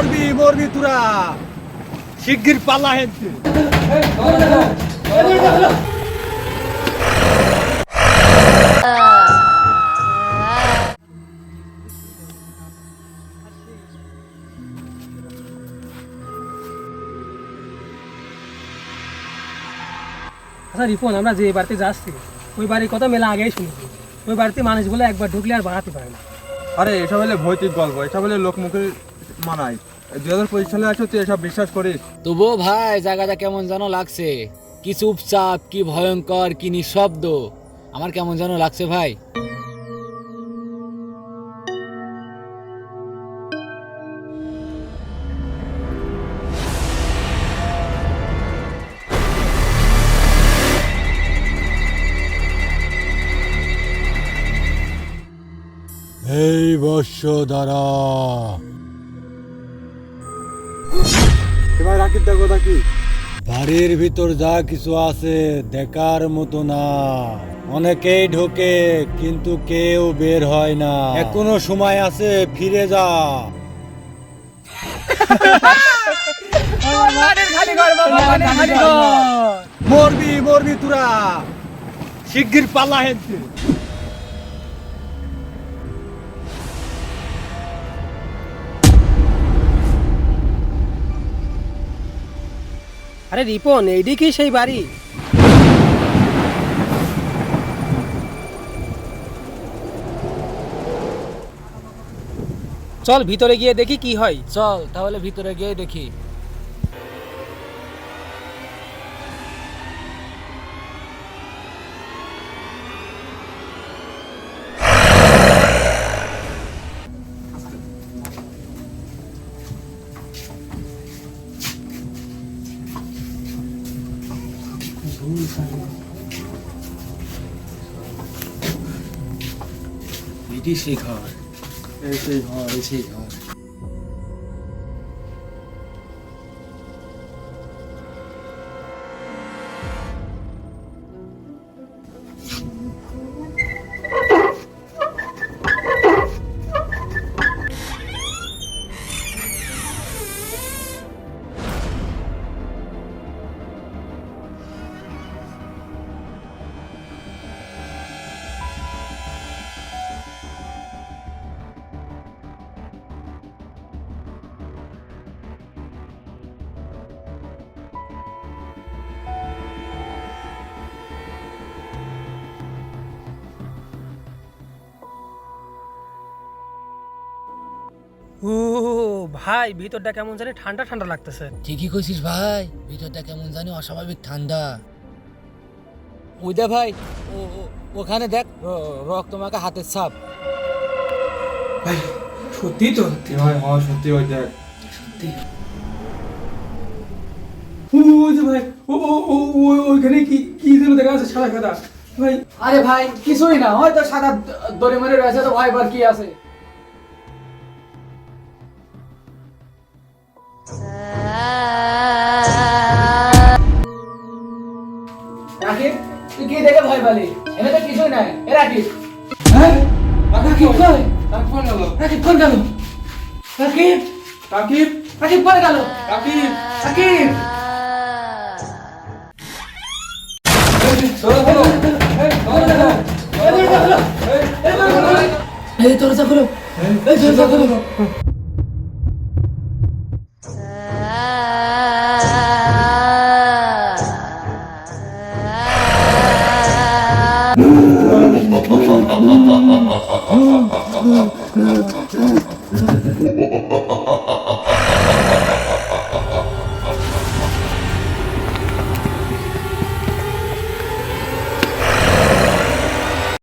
মরবি মরবি তোরা। শিগগির পালা আচ্ছা রিপন আমরা যে বাড়িতে যাচ্ছি ওই বাড়ির কথা মেলা আগেই শুনেছি। ওই বাড়িতে মানুষ বলে একবার ঢুকলে আর বাড়াতে পারে না। আরে এসব হলে ভৌতিক গল্প এসব হলে লোক মুখে মানায়। দুই হাজার পঁচিশ সালে আছো তুই এসব বিশ্বাস করিস? তবুও ভাই জায়গাটা কেমন যেন লাগছে। কি চুপচাপ কি ভয়ঙ্কর কি নিঃশব্দ। আমার কেমন যেন লাগছে ভাই। এই বর্ষ দ্বারা এবার রাকিব দেখো কি? বাড়ির ভিতর যা কিছু আছে দেখার মতো না। অনেকেই ঢোকে কিন্তু কেউ বের হয় না। এখনও সময় আছে ফিরে যা। মরবি মরবি তোরা। শিগগির পালা হেনতে আরে রিপন এইটি কি সেই বাড়ি। চল ভিতরে গিয়ে দেখি কি হয়। চল, তাহলে ভিতরে গিয়ে দেখি। এটি সেই ঘর এই সেই ঘর এই সেই ঘর। ও ভাই ভিতরটা কেমন জানি ঠান্ডা ঠান্ডা লাগতেছে। ঠিকই কইছিস ভাই ভিতরটা কেমন জানি অস্বাভাবিক ঠান্ডা। ওই দে ভাই ও ও- ওখানে দেখ র- রক্ত মাখা হাতের ছাপ। সত্যি তো? হয় হ্যাঁ সত্যি ওই দেখ। ওই যে ভাই ও ও ও ও- ওইখানে কি কি যেন দেখা যাচ্ছে সাদা সাদা ভাই আরে ভাই কিছুই না হয়তো সাদা দড়ি মরে রয়েছে তো ভাই বার কি আছে? রাকিব তুই কি দেখে ভয় পালি এনে তো কিছুই নাই এ রাকিব হ্যাঁ রাকিব কই ফোন গেল রাকিব কোন গেল রাকিব রাকিব রাকিব কোন গেল রাকিব রাকিব চলো চলো এই দরজা খুলো এই দরজা খুলো ハハハハハ。